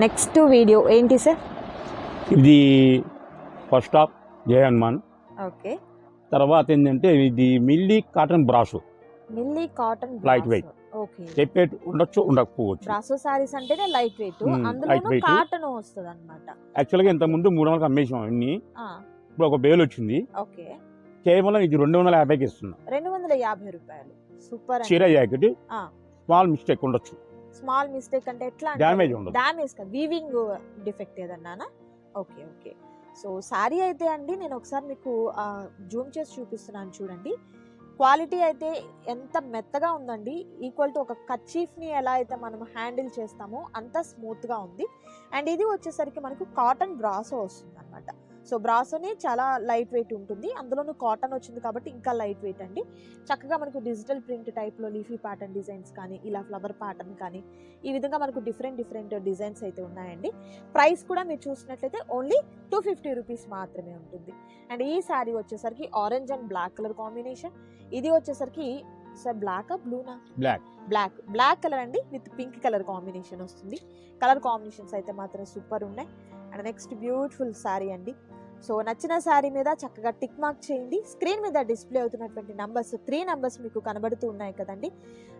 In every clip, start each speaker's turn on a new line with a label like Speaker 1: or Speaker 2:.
Speaker 1: Next video ఏంటి sir?
Speaker 2: ఇది first of Jai Hanuman
Speaker 1: okay.
Speaker 2: తర్వాత ఏంటంటే ఇది milli cotton brass.
Speaker 1: Milli cotton
Speaker 2: Light weight.
Speaker 1: Okay.
Speaker 2: చెప్పేట్ ఉండొచ్చు ఉండకపోవచ్చు.
Speaker 1: బ్రాసో సారీస్ అంటేనే లైట్ వెయిట్
Speaker 2: weight.
Speaker 1: కాటన్ వస్తుంది అనమాట
Speaker 2: యాక్చువల్గా ఇంత ముందు మూడు వందలకు అమ్మేసాం అన్ని ఇప్పుడు ఒక బేల్ వచ్చింది.
Speaker 1: ఓకే.
Speaker 2: కేవలం ఇది రెండు వందల యాభైకి ఇస్తున్నాం.
Speaker 1: రెండు వందల యాభై రూపాయలు. సూపర్
Speaker 2: చీర జాకెట్.
Speaker 1: ఆ.
Speaker 2: స్మాల్ మిస్టేక్ ఉండొచ్చు.
Speaker 1: స్మాల్ మిస్టేక్ అంటే ఎట్లా
Speaker 2: డ్యామేజ్ ఉండదు.
Speaker 1: డామేజ్ కదా weaving defect ఏదన్నానా? Okay okay. So sari అయితే అండి నేను ఒకసారి మీకు జూమ్ చేసి చూపిస్తున్నాను చూడండి. క్వాలిటీ అయితే ఎంత మెత్తగా ఉందండి. ఈక్వల్ టు ఒక కచీఫ్ని ఎలా అయితే మనం హ్యాండిల్ చేస్తామో అంత స్మూత్గా ఉంది. అండ్ ఇది వచ్చేసరికి మనకు కాటన్ బ్రాసో వస్తుంది అనమాట సో బ్రాసోనే చాలా లైట్ వెయిట్ ఉంటుంది. అందులోనూ కాటన్ వచ్చింది కాబట్టి ఇంకా లైట్ వెయిట్ అండి. చక్కగా మనకు డిజిటల్ ప్రింట్ టైప్లో లీఫీ ప్యాటర్న్ డిజైన్స్ కానీ ఇలా ఫ్లవర్ ప్యాటర్న్ కానీ ఈ విధంగా మనకు డిఫరెంట్ డిఫరెంట్ డిజైన్స్ అయితే ఉన్నాయండి. ప్రైస్ కూడా మీరు చూసినట్లయితే ఓన్లీ టూ ఫిఫ్టీ రూపీస్ మాత్రమే ఉంటుంది. అండ్ ఈ శారీ వచ్చేసరికి orange and black colour combination. ఇది వచ్చేసరికి సార్ బ్లాకా బ్లూనా
Speaker 2: బ్లాక్.
Speaker 1: బ్లాక్. బ్లాక్ కలర్ అండి విత్ పింక్ కలర్ కాంబినేషన్ వస్తుంది. కలర్ కాంబినేషన్స్ అయితే మాత్రం సూపర్ ఉన్నాయి. అండ్ నెక్స్ట్ బ్యూటిఫుల్ శారీ అండి. సో నచ్చిన శారీ మీద చక్కగా టిక్ మార్క్ చేయండి. స్క్రీన్ మీద డిస్ప్లే అవుతున్నటువంటి నంబర్స్ త్రీ నంబర్స్ మీకు కనబడుతూ ఉన్నాయి కదండి.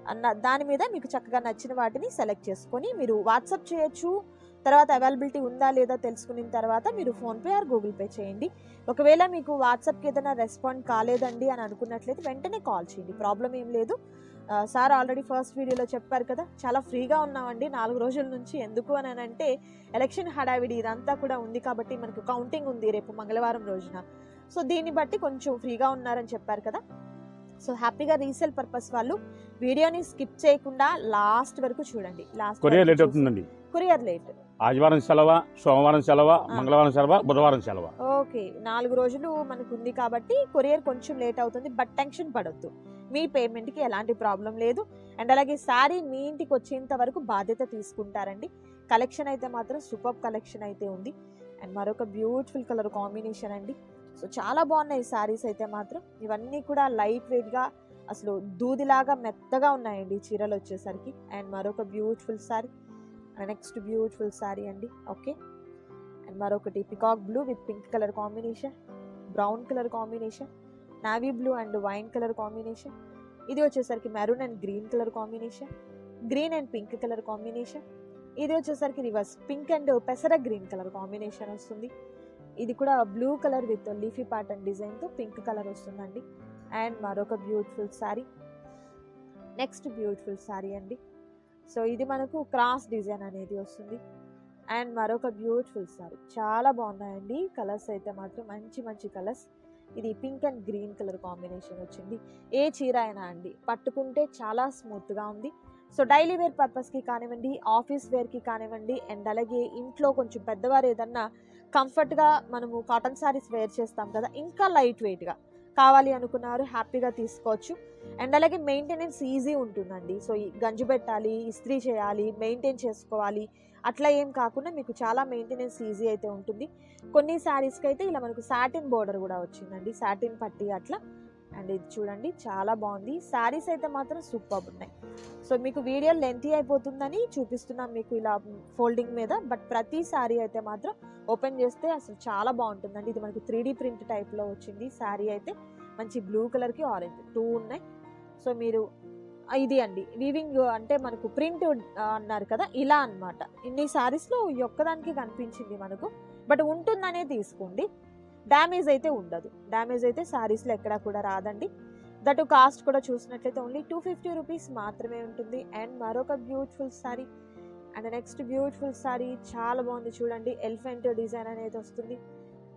Speaker 1: అన్న దాని మీద మీకు చక్కగా నచ్చిన వాటిని సెలెక్ట్ చేసుకొని మీరు వాట్సాప్ చేయొచ్చు. తర్వాత అవైలబిలిటీ ఉందా లేదా తెలుసుకున్న తర్వాత మీరు ఫోన్పే ఆర్ గూగుల్ పే చేయండి. ఒకవేళ మీకు వాట్సాప్కి ఏదైనా రెస్పాండ్ కాలేదండి అని అనుకున్నట్లయితే వెంటనే కాల్ చేయండి. ప్రాబ్లం ఏం లేదు. సార్ ఆల్రెడీ ఫస్ట్ వీడియోలో చెప్పారు కదా చాలా ఫ్రీగా ఉన్నామండి. నాలుగు రోజుల నుంచి ఎందుకు అని అంటే ఎలక్షన్ హడావిడి ఇదంతా కూడా ఉంది కాబట్టి మనకు కౌంటింగ్ ఉంది రేపు మంగళవారం రోజున. సో దీన్ని బట్టి కొంచెం ఫ్రీగా ఉన్నారని చెప్పారు కదా. సో హ్యాపీగా రీసేల్ పర్పస్ వాళ్ళు వీడియోని స్కిప్ చేయకుండా లాస్ట్ వరకు చూడండి. లాస్ట్
Speaker 2: కొరియర్ లేట్ అవుతుందండి.
Speaker 1: Courier late.
Speaker 2: ఆదివారం సెలవ సోమవారం సెలవ మంగళవారం సెలవ బుధవారం సెలవ.
Speaker 1: ఓకే. నాలుగు రోజులు మనకు ఉంది కాబట్టి కొరియర్ కొంచెం లేట్ అవుతుంది బట్ టెన్షన్ పడొద్దు. మీ పేమెంట్కి ఎలాంటి ప్రాబ్లం లేదు. అండ్ అలాగే శారీ మీ ఇంటికి వచ్చేంత వరకు బాధ్యత తీసుకుంటారండి. కలెక్షన్ అయితే మాత్రం సూపర్ కలెక్షన్ అయితే ఉంది. అండ్ మరొక బ్యూటిఫుల్ కలర్ కాంబినేషన్ అండి. సో చాలా బాగున్నాయి శారీస్ అయితే మాత్రం. ఇవన్నీ కూడా లైట్ వెయిట్గా అసలు దూదిలాగా మెత్తగా ఉన్నాయండి చీరలు వచ్చేసరికి. అండ్ మరొక beautiful saree. And next beautiful saree అండి. ఓకే అండ్ మరొకటి peacock blue with pink colour combination brown colour combination navy blue and wine colour combination ఇది వచ్చేసరికి maroon and green colour combination green and pink colour combination ఇది వచ్చేసరికి reverse pink and పెసర green colour combination వస్తుంది. ఇది కూడా blue colour with leafy pattern డిజైన్తో pink colour వస్తుందండి. అండ్ మరొక beautiful saree next beautiful saree అండి. సో ఇది మనకు క్రాస్ డిజైన్ అనేది వస్తుంది. అండ్ మరొక బ్యూటిఫుల్ సారీ. చాలా బాగున్నాయండి. కలర్స్ అయితే మాత్రం మంచి మంచి కలర్స్. ఇది pink and green colour combination వచ్చింది. ఏ చీర అయినా అండి పట్టుకుంటే చాలా స్మూత్గా ఉంది. సో డైలీ వేర్ పర్పస్కి కానివ్వండి ఆఫీస్ వేర్కి కానివ్వండి అండ్ అలాగే ఇంట్లో కొంచెం పెద్దవారు ఏదన్నా కంఫర్ట్గా మనము కాటన్ శారీస్ వేర్ చేస్తాం కదా ఇంకా లైట్ వెయిట్గా. కావాలి అనుకున్నారు హ్యాపీగా తీసుకోవచ్చు. అండ్ అలాగే మెయింటెనెన్స్ ఈజీ ఉంటుందండి. సో ఈ గంజు పెట్టాలి ఇస్త్రీ చేయాలి మెయింటైన్ చేసుకోవాలి అట్లా ఏం కాకుండా మీకు చాలా మెయింటెనెన్స్ ఈజీ అయితే ఉంటుంది. కొన్ని శారీస్కి అయితే ఇలా మనకు సాటిన్ బోర్డర్ కూడా వచ్చిందండి. సాటిన్ పట్టి అట్లా. అండ్ ఇది చూడండి చాలా బాగుంది. శారీస్ అయితే మాత్రం సూపర్ ఉన్నాయి. సో మీకు వీడియో లెంతీ అయిపోతుందని చూపిస్తున్నాం మీకు ఇలా ఫోల్డింగ్ మీద. బట్ ప్రతి శారీ అయితే మాత్రం ఓపెన్ చేస్తే అసలు చాలా బాగుంటుందండి. ఇది మనకు త్రీ డీ ప్రింట్ టైప్లో వచ్చింది శారీ అయితే. మంచి బ్లూ కలర్కి ఆరెంజ్ టూ ఉన్నాయి. సో మీరు ఇది అండి. వీవింగ్ అంటే మనకు ప్రింట్ అన్నారు కదా ఇలా అన్నమాట. ఇన్ని శారీస్లో ఈ ఒక్కదానికి కనిపించింది మనకు. బట్ ఉంటుందనే తీసుకోండి. డ్యామేజ్ అయితే ఉండదు. డ్యామేజ్ అయితే శారీస్లో ఎక్కడా కూడా రాదండి. దట్ కాస్ట్ కూడా చూసినట్లయితే ఓన్లీ టూ ఫిఫ్టీ రూపీస్ మాత్రమే ఉంటుంది. అండ్ మరొక beautiful saree and next beautiful saree చాలా బాగుంది చూడండి. ఎలిఫెంట్ డిజైన్ అనేది వస్తుంది.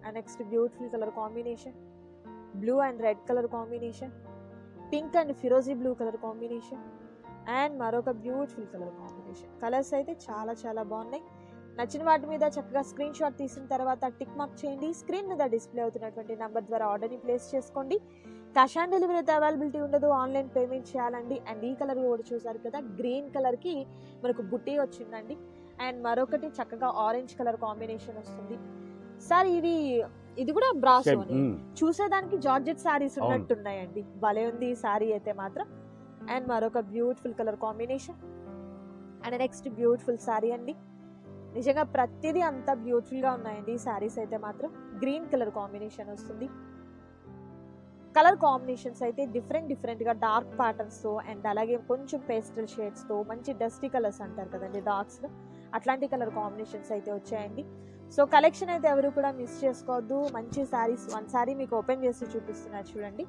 Speaker 1: And next beautiful colour combination blue and red colour combination pink and ఫిరోజీ blue colour combination and మరొక బ్యూటిఫుల్ కలర్ కాంబినేషన్ కలర్స్ అయితే చాలా చాలా బాగున్నాయి. నచ్చిన వాటి మీద చక్కగా స్క్రీన్ షాట్ తీసిన తర్వాత టిక్ మార్క్ చేయండి. స్క్రీన్ మీద డిస్ప్లే అవుతున్నటువంటి నెంబర్ ద్వారా ఆర్డర్ని ప్లేస్ చేసుకోండి. క్యాష్ ఆన్ డెలివరీ అయితే అవైలబిలిటీ ఉండదు. ఆన్లైన్ పేమెంట్ చేయాలండి. అండ్ ఈ కలర్ కూడా చూసారు కదా గ్రీన్ కలర్కి మనకు బుట్టి వచ్చిందండి. అండ్ మరొకటి చక్కగా ఆరెంజ్ కలర్ కాంబినేషన్ వస్తుంది. సార్ ఇవి ఇది కూడా బ్రాసో
Speaker 2: ఉమ్.
Speaker 1: చూసేదానికి జార్జెట్
Speaker 2: అవును.
Speaker 1: ఉన్నట్టున్నాయండి. భలే ఉంది ఈ శారీ అయితే మాత్రం. అండ్ మరొక beautiful colour combination and next beautiful saree అండి. నిజంగా ప్రతిదీ అంత బ్యూటిఫుల్గా ఉన్నాయండి. ఈ శారీస్ అయితే మాత్రం గ్రీన్ కలర్ కాంబినేషన్ వస్తుంది. కలర్ కాంబినేషన్స్ అయితే డిఫరెంట్ డిఫరెంట్గా డార్క్ ప్యాటర్న్స్తో అండ్ అలాగే కొంచెం పేస్టల్ షేడ్స్తో మంచి డస్టీ కలర్స్ అంటారు కదండి డార్క్స్ అట్లాంటి కలర్ కాంబినేషన్స్ అయితే వచ్చాయండి. సో కలెక్షన్ అయితే ఎవరు కూడా మిస్ చేసుకోవద్దు. మంచి శారీస్ వన్ శారీ మీకు ఓపెన్ చేసి చూపిస్తున్నారు చూడండి.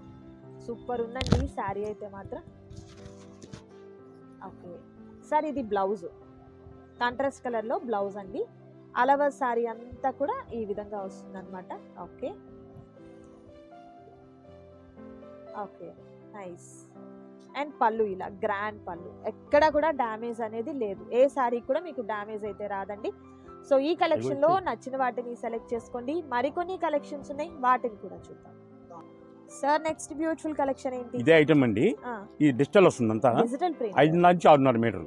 Speaker 1: సూపర్ ఉందండి శారీ అయితే మాత్రం. ఓకే. సార్ ఇది బ్లౌజ్. కాంట్రాస్ట్ కలర్లో బ్లౌజ్ అండి. అలవర్ శారీ అంతా కూడా ఈ విధంగా వస్తుంది అనమాట ఓకే. ఓకే. నైస్. అండ్ పళ్ళు ఇలా గ్రాండ్ పళ్ళు. ఎక్కడ కూడా డ్యామేజ్ అనేది లేదు. ఏ శారీ కూడా మీకు డ్యామేజ్ అయితే రాదండి. సో ఈ కలెక్షన్లో నచ్చిన వాటిని సెలెక్ట్ చేసుకోండి. మరికొన్ని కలెక్షన్స్ ఉన్నాయి. వాటిని కూడా చూద్దాం. సార్ నెక్స్ట్ బ్యూటిఫుల్ కలెక్షన్ ఏంటి?
Speaker 2: ఇదే ఐటమ్ అండి. ఈ డిజిటల్ వస్తుంది అంతా
Speaker 1: డిజిటల్ ప్రింట్.
Speaker 2: ఐదు నుంచి ఆరున్నర మీటర్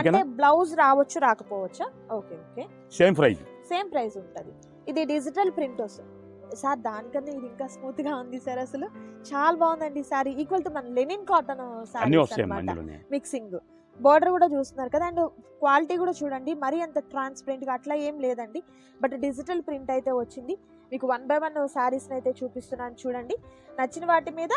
Speaker 1: అంటే? బ్లౌజ్ రావచ్చు రాకపోవచ్చా? Okay okay.
Speaker 2: Same price
Speaker 1: same price ఉంటుంది. ఇది డిజిటల్ ప్రింట్ వస్తుంది సార్ దానికన్నా ఇది ఇంకా స్మూత్గా ఉంది సార్ అసలు. చాలా బాగుందండి సారీ. ఈక్వల్ టు మన లెనిన్ కాటన్ మిక్సింగ్ బార్డర్ కూడా చూస్తున్నారు కదా అండ్ క్వాలిటీ కూడా చూడండి. మరీ అంత ట్రాన్స్పరెంట్గా అట్లా ఏం లేదండి. బట్ డిజిటల్ ప్రింట్ అయితే వచ్చింది. మీకు వన్ బై వన్ శారీస్ని అయితే చూపిస్తున్నాను చూడండి. నచ్చిన వాటి మీద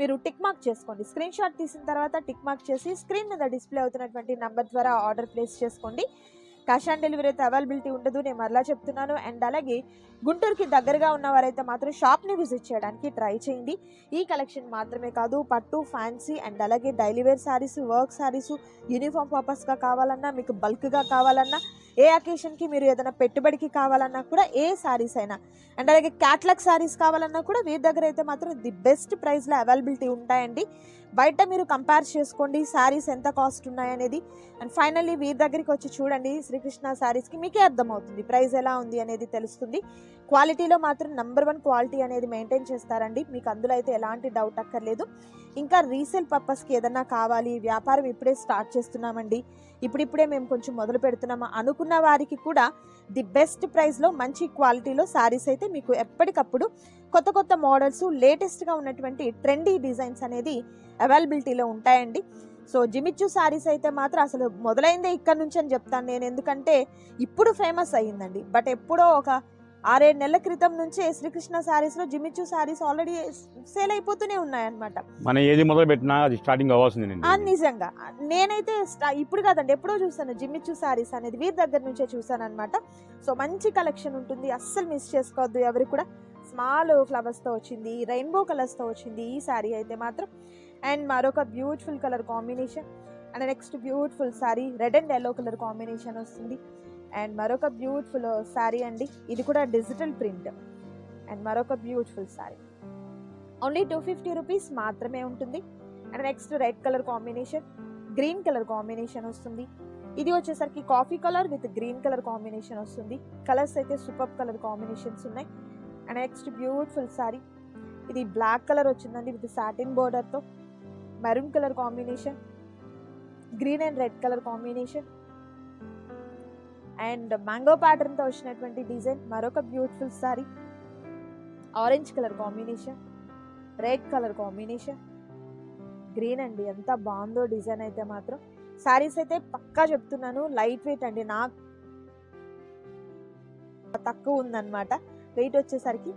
Speaker 1: మీరు టిక్ మార్క్ చేసుకోండి. స్క్రీన్ షాట్ తీసిన తర్వాత టిక్ మార్క్ చేసి స్క్రీన్ మీద డిస్ప్లే అవుతున్నటువంటి నెంబర్ ద్వారా ఆర్డర్ ప్లేస్ చేసుకోండి. క్యాష్ ఆన్ డెలివరీ అయితే అవైలబిలిటీ ఉండదు నేను మరలా చెప్తున్నాను. అండ్ అలాగే గుంటూరుకి దగ్గరగా ఉన్నవారైతే మాత్రం షాప్ని విజిట్ చేయడానికి ట్రై చేయండి. ఈ కలెక్షన్ మాత్రమే కాదు పట్టు ఫ్యాన్సీ అండ్ అలాగే daily wear sarees work sarees uniform పర్పస్గా కావాలన్నా మీకు బల్క్గా కావాలన్నా ఏ అకేషన్కి మీరు ఏదైనా పెట్టుబడికి కావాలన్నా కూడా ఏ శారీస్ అయినా. అండ్ అలాగే క్యాట్లాగ్ శారీస్ కావాలన్నా కూడా వీరి దగ్గర అయితే మాత్రం ది బెస్ట్ ప్రైస్లో అవైలబిలిటీ ఉంటాయండి. బయట మీరు కంపేర్ చేసుకోండి శారీస్ ఎంత కాస్ట్ ఉన్నాయనేది అండ్ ఫైనల్లీ వీరి దగ్గరికి వచ్చి చూడండి శ్రీకృష్ణ శారీస్కి మీకే అర్థమవుతుంది ప్రైస్ ఎలా ఉంది అనేది తెలుస్తుంది. క్వాలిటీలో మాత్రం నెంబర్ వన్ క్వాలిటీ అనేది మెయింటైన్ చేస్తారండి. మీకు అందులో అయితే ఎలాంటి డౌట్ అక్కర్లేదు. ఇంకా రీసేల్ పర్పస్కి ఏదన్నా కావాలి వ్యాపారం ఇప్పుడే స్టార్ట్ చేస్తున్నామండి. ఇప్పుడిప్పుడే మేము కొంచెం మొదలు పెడుతున్నాము అనుకున్న వారికి కూడా ది బెస్ట్ ప్రైస్లో మంచి క్వాలిటీలో శారీస్ అయితే మీకు ఎప్పటికప్పుడు కొత్త కొత్త మోడల్స్ లేటెస్ట్గా ఉన్నటువంటి ట్రెండీ డిజైన్స్ అనేది అవైలబిలిటీలో ఉంటాయండి. సో జిమిచ్చు శారీస్ అయితే మాత్రం అసలు మొదలైందే ఇక్కడ నుంచి అని చెప్తాను నేను. ఎందుకంటే ఇప్పుడు ఫేమస్ అయ్యిందండి. బట్ ఎప్పుడో ఒక ఆరేడు నెలల క్రితం నుంచే శ్రీకృష్ణ శారీస్లో జిమిచ్చు శారీస్ ఆల్రెడీ సేల్ అయిపోతూనే ఉన్నాయన్నమాట.
Speaker 2: మనం ఏది మొదలు పెట్టినా అది స్టార్టింగ్
Speaker 1: ఆ,
Speaker 2: అవ్వాల్సిందేనండి
Speaker 1: నిజంగా. నేనైతే ఇప్పుడు కాదండి ఎప్పుడో చూసాను జిమ్మిచ్చు సారీస్ అనేది వీరి దగ్గర నుంచే చూసాను అనమాట సో మంచి కలెక్షన్ ఉంటుంది అస్సలు మిస్ చేసుకోవద్దు ఎవరు కూడా. స్మాల్ ఫ్లవర్స్తో వచ్చింది రెయిన్బో కలర్స్తో వచ్చింది ఈ శారీ అయితే మాత్రం. అండ్ మరొక beautiful colour combination and next beautiful saree red and yellow colour combination వస్తుంది. అండ్ మరొక బ్యూటిఫుల్ శారీ అండి. ఇది కూడా డిజిటల్ ప్రింట్. అండ్ మరొక beautiful saree. Only two fifty rupees మాత్రమే ఉంటుంది. And next red colour combination green colour combination వస్తుంది. ఇది వచ్చేసరికి coffee colour with green colour combination వస్తుంది. కలర్స్ అయితే సూపర్ కలర్ కాంబినేషన్స్ ఉన్నాయి. అండ్ నెక్స్ట్ బ్యూటిఫుల్ సారీ ఇది బ్లాక్ కలర్ వచ్చిందండి with satin బోర్డర్తో maroon colour combination green and red colour combination and mango ప్యాటర్న్తో వచ్చినటువంటి design మరొక beautiful saree. Orange colour combination red colour combination. Green అండి ఎంత బాగుందో design అయితే మాత్రం. శారీస్ అయితే పక్కా చెప్తున్నాను లైట్ వెయిట్ అండి నాకు తక్కువ ఉందన్నమాట. వెయిట్ వచ్చేసరికి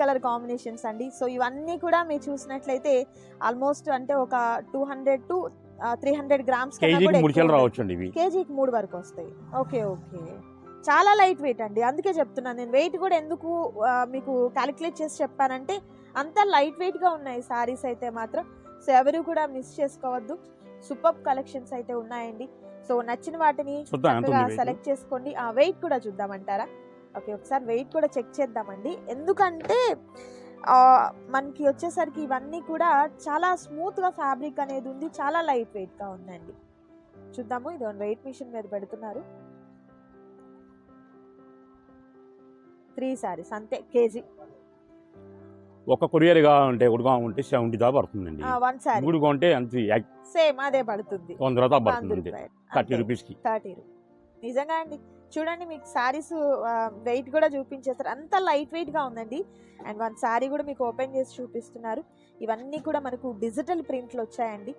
Speaker 1: కలర్ కాంబినేషన్స్ అండి. సో ఇవన్నీ కూడా మీరు చూసినట్లయితే ఆల్మోస్ట్ అంటే ఒక two hundred to three hundred grams
Speaker 2: కేజీకి మూడు రావచ్చు అండి
Speaker 1: కేజీకి మూడు వరకు వస్తాయి. Okay okay. చాలా లైట్ వెయిట్ అండి. అందుకే చెప్తున్నాను నేను వెయిట్ కూడా ఎందుకు మీకు క్యాలిక్యులేట్ చేసి చెప్పానంటే అంత లైట్ వెయిట్గా ఉన్నాయి సారీస్ అయితే మాత్రం. సో ఎవరు కూడా మిస్ చేసుకోవద్దు. సూపర్ కలెక్షన్స్ అయితే ఉన్నాయండి. సో నచ్చిన వాటిని? సెలెక్ట్ చేసుకోండి. ఆ వెయిట్ కూడా చూద్దామంటారా? ఓకే ఒకసారి వెయిట్ కూడా చెక్ చేద్దామండి. ఎందుకంటే మనకి వచ్చేసరికి ఇవన్నీ కూడా చాలా స్మూత్గా ఫ్యాబ్రిక్ అనేది ఉంది చాలా లైట్ వెయిట్గా ఉందండి. చూద్దాము ఇది వెయిట్ మిషన్ మీద పెడుతున్నారు. త్రీ సారీస్ అంతే కేజీ.
Speaker 2: ఒక కొరియర్ కావాలంటే ఒకటి కావాలంటే సెవెంటీ దాకా పడుతుందండి.
Speaker 1: వన్ సారీ
Speaker 2: మూడు కొంటే అంత
Speaker 1: సేమ్ అదే పడుతుంది.
Speaker 2: వంద దాకా పడుతుంది థర్టీ రూపీస్కి.
Speaker 1: థర్టీ నిజంగా అండి చూడండి మీకు శారీస్ వెయిట్ కూడా చూపించేస్తారు. అంత లైట్ వెయిట్గా ఉందండి. అండ్ వన్ శారీ కూడా మీకు ఓపెన్ చేసి చూపిస్తున్నారు. ఇవన్నీ కూడా మనకు డిజిటల్ ప్రింట్లు వచ్చాయండి.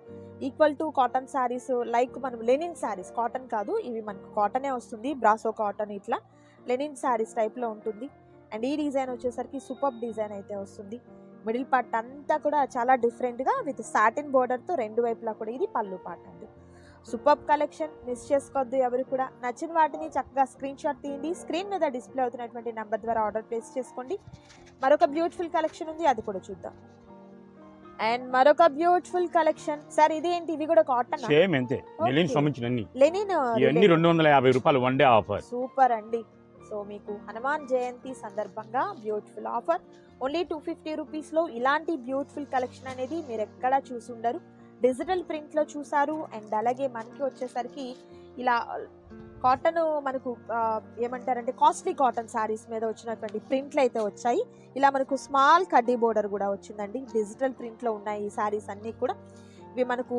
Speaker 1: Equal to cotton sarees like మనం లెనిన్ శారీస్ కాటన్ కాదు ఇవి మనకు కాటనే వస్తుంది బ్రాసో కాటన్ ఇట్లా. లెనిన్ శారీస్ టైప్లో ఉంటుంది. అండ్ ఈ డిజైన్ వచ్చేసరికి సూపర్ డిజైన్ అయితే వస్తుంది. మిడిల్ పార్ట్ అంతా కూడా చాలా డిఫరెంట్గా విత్ సాటిన్ బోర్డర్తో రెండు వైపులా కూడా ఇది పళ్ళు పాట. సూపర్ కలెక్షన్ మిస్ చేసుకోవద్దు ఎవరు కూడా. నచ్చిన వాటిని చక్కగా స్క్రీన్ షాట్ తీయండి. స్క్రీన్ మీద డిస్ప్లే అవుతున్నటువంటి నెంబర్ ద్వారా ఆర్డర్ ప్లేస్ చేసుకోండి. మరొక బ్యూటిఫుల్ కలెక్షన్ ఉంది అది కూడా చూద్దాం. అండ్ మరొక బ్యూటిఫుల్ కలెక్షన్ సార్ ఇది ఏంటి? ఇవి కూడా కాటన్
Speaker 2: సేమ్ అంతే.
Speaker 1: Okay.
Speaker 2: సంబంధించిన అన్ని.
Speaker 1: లెనిన్
Speaker 2: ఇవన్నీ రెండు వందల యాభై రూపాయలు వన్ డే ఆఫర్
Speaker 1: సూపర్ అండి. సో మీకు హనుమాన్ జయంతి సందర్భంగా beautiful offer only two fifty రూపీస్లో ఇలాంటి బ్యూటిఫుల్ కలెక్షన్ అనేది మీరు ఎక్కడా చూసి ఉండరు. డిజిటల్ ప్రింట్లో చూసారు అండ్ అలాగే మనకి వచ్చేసరికి ఇలా కాటన్ మనకు ఏమంటారంటే కాస్ట్లీ కాటన్ శారీస్ మీద వచ్చినటువంటి ప్రింట్లు అయితే వచ్చాయి. ఇలా మనకు స్మాల్ కడ్డీ బోర్డర్ కూడా వచ్చిందండి. డిజిటల్ ప్రింట్లో ఉన్నాయి ఈ శారీస్ అన్నీ కూడా. ఇవి మనకు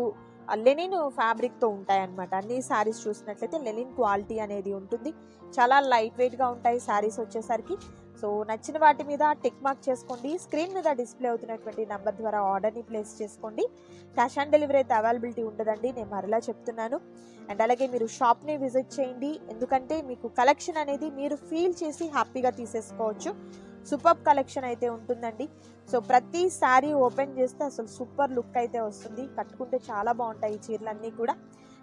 Speaker 1: లెనిన్ ఫ్యాబ్రిక్తో ఉంటాయి అన్నమాట అన్ని శారీస్ చూసినట్లయితే లెనిన్ క్వాలిటీ అనేది ఉంటుంది. చాలా లైట్ వెయిట్గా ఉంటాయి శారీస్ వచ్చేసరికి. సో నచ్చిన వాటి మీద టిక్ మార్క్ చేసుకోండి. స్క్రీన్ మీద డిస్ప్లే అవుతున్నటువంటి నెంబర్ ద్వారా ఆర్డర్ని ప్లేస్ చేసుకోండి. క్యాష్ ఆన్ డెలివరీ అయితే అవైలబిలిటీ ఉండదండి నేను మరలా చెప్తున్నాను. అండ్ అలాగే మీరు షాప్ని విజిట్ చేయండి. ఎందుకంటే మీకు కలెక్షన్ అనేది మీరు ఫీల్ చేసి హ్యాపీగా తీసేసుకోవచ్చు. సూపర్ కలెక్షన్ అయితే ఉంటుందండి. సో ప్రతి శారీ ఓపెన్ చేస్తే అసలు సూపర్ లుక్ అయితే వస్తుంది. కట్టుకుంటే చాలా బాగుంటాయి ఈ చీరలన్నీ కూడా.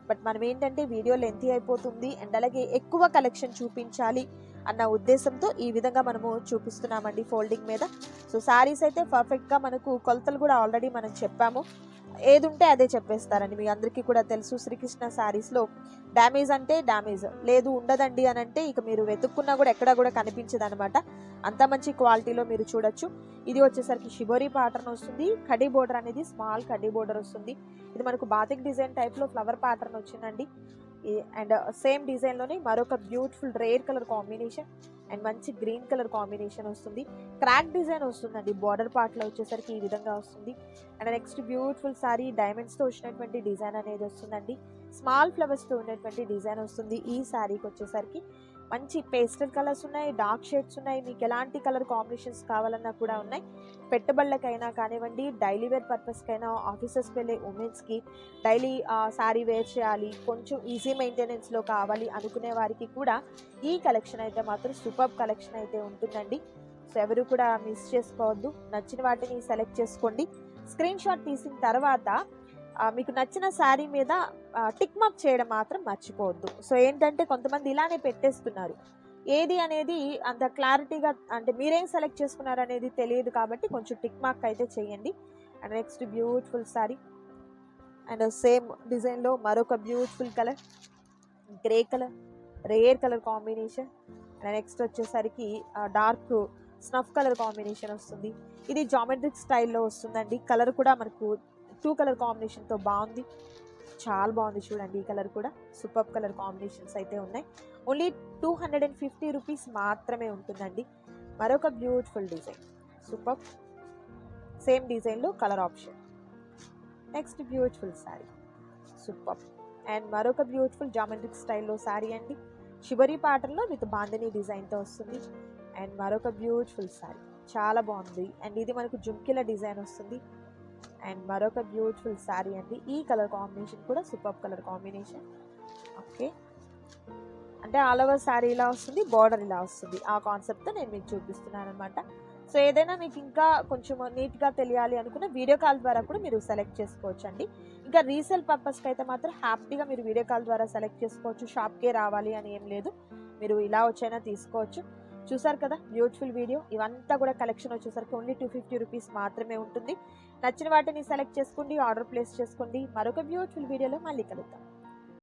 Speaker 1: బట్ మనం ఏంటంటే వీడియో లెంతీ అయిపోతుంది. అండ్ అలాగే ఎక్కువ కలెక్షన్ చూపించాలి. అన్న ఉద్దేశంతో ఈ విధంగా మనము చూపిస్తున్నామండి ఫోల్డింగ్ మీద. సో శారీస్ అయితే పర్ఫెక్ట్గా మనకు కొలతలు కూడా ఆల్రెడీ మనం చెప్పాము. ఏది ఉంటే అదే చెప్పేస్తారండి. మీ అందరికీ కూడా తెలుసు శ్రీకృష్ణ శారీస్లో డ్యామేజ్ అంటే డ్యామేజ్ లేదు ఉండదండి అని అంటే ఇక మీరు వెతుక్కున్నా కూడా ఎక్కడా కూడా కనిపించదు అనమాట అంత మంచి క్వాలిటీలో మీరు చూడొచ్చు. ఇది వచ్చేసరికి షిబోరీ ప్యాటర్న్ వస్తుంది. కడ్డీ బోర్డర్ అనేది స్మాల్ కడ్డీ బోర్డర్ వస్తుంది. ఇది మనకు బాతిక్ డిజైన్ టైప్లో ఫ్లవర్ ప్యాటర్న్ వచ్చిందండి. అండ్ సేమ్ డిజైన్లోనే మరొక beautiful rare colour combination and మంచి గ్రీన్ కలర్ కాంబినేషన్ వస్తుంది. క్రాక్ డిజైన్ వస్తుందండి. బార్డర్ పార్ట్లో వచ్చేసరికి ఈ విధంగా వస్తుంది. అండ్ నెక్స్ట్ బ్యూటిఫుల్ సారీ డైమండ్స్తో వచ్చినటువంటి డిజైన్ అనేది వస్తుందండి. స్మాల్ ఫ్లవర్స్తో ఉన్నటువంటి డిజైన్ వస్తుంది ఈ శారీకి వచ్చేసరికి. మంచి పేస్టల్ కలర్స్ ఉన్నాయి డార్క్ షేడ్స్ ఉన్నాయి మీకు ఎలాంటి కలర్ కాంబినేషన్స్ కావాలన్నా కూడా ఉన్నాయి. పెట్టుబడులకైనా కానివ్వండి డైలీ వేర్ పర్పస్కైనా ఆఫీసెస్కి వెళ్ళే ఉమెన్స్కి డైలీ శారీ వేర్ చేయాలి కొంచెం ఈజీ మెయింటెనెన్స్లో కావాలి అనుకునే వారికి కూడా ఈ కలెక్షన్ అయితే మాత్రం సూపర్ కలెక్షన్ అయితే ఉంటుందండి. సో ఎవరు కూడా మిస్ చేసుకోవద్దు. నచ్చిన వాటిని సెలెక్ట్ చేసుకోండి. స్క్రీన్ షాట్ తీసిన తర్వాత మీకు నచ్చిన శారీ మీద టిక్ మార్క్ చేయడం మాత్రం మర్చిపోవద్దు. సో ఏంటంటే కొంతమంది ఇలానే పెట్టేస్తున్నారు. ఏది అనేది అంత క్లారిటీగా అంటే మీరేం సెలెక్ట్ చేసుకున్నారు అనేది తెలియదు కాబట్టి కొంచెం టిక్ మార్క్ అయితే చేయండి. And next beautiful saree. And same డిజైన్లో మరొక beautiful colour. Grey colour. Rare colour combination. And next వచ్చేసరికి డార్క్ స్నఫ్ కలర్ కాంబినేషన్ వస్తుంది. ఇది జామెట్రిక్ స్టైల్లో వస్తుందండి. కలర్ కూడా మనకు టూ కలర్ కాంబినేషన్తో బాగుంది. చాలా బాగుంది చూడండి ఈ కలర్ కూడా. సూపర్ కలర్ కాంబినేషన్స్ అయితే ఉన్నాయి. Only two hundred and fifty rupees మాత్రమే ఉంటుందండి. మరొక బ్యూటిఫుల్ డిజైన్. సూపర్. సేమ్ డిజైన్లో colour option. Next beautiful saree. Super. And మరొక బ్యూటిఫుల్ జామెట్రిక్ స్టైల్లో శారీ అండి. శిబరి ప్యాటర్న్లో విత్ బాందిని డిజైన్తో వస్తుంది. అండ్ మరొక బ్యూటిఫుల్ శారీ. చాలా బాగుంది. అండ్ ఇది మనకు జుమ్కిల డిజైన్ వస్తుంది. అండ్ మరొక బ్యూటిఫుల్ శారీ అండి. ఈ కలర్ కాంబినేషన్ కూడా సూపర్ కలర్ కాంబినేషన్. ఓకే. అంటే ఆల్ ఓవర్ శారీ ఇలా వస్తుంది బార్డర్ ఇలా వస్తుంది. ఆ కాన్సెప్ట్తో నేను మీకు చూపిస్తున్నాను అనమాట సో ఏదైనా మీకు ఇంకా కొంచెం నీట్గా తెలియాలి అనుకున్న వీడియో కాల్ ద్వారా కూడా మీరు సెలెక్ట్ చేసుకోవచ్చు అండి ఇంకా రీసేల్ పర్పస్కి అయితే మాత్రం హ్యాపీగా మీరు వీడియో కాల్ ద్వారా సెలెక్ట్ చేసుకోవచ్చు. షాప్కే రావాలి అని ఏం లేదు. మీరు ఇలా వచ్చైనా తీసుకోవచ్చు. చూసారు కదా? బ్యూటిఫుల్ వీడియో ఇవంతా కూడా కలెక్షన్ వచ్చేసరికి ఓన్లీ టూ ఫిఫ్టీ రూపీస్ మాత్రమే ఉంటుంది. నచ్చిన వాటిని సెలెక్ట్ చేసుకోండి ఆర్డర్ ప్లేస్ చేసుకోండి. మరొక బ్యూటిఫుల్ వీడియోలో మళ్ళీ కలుద్దాం.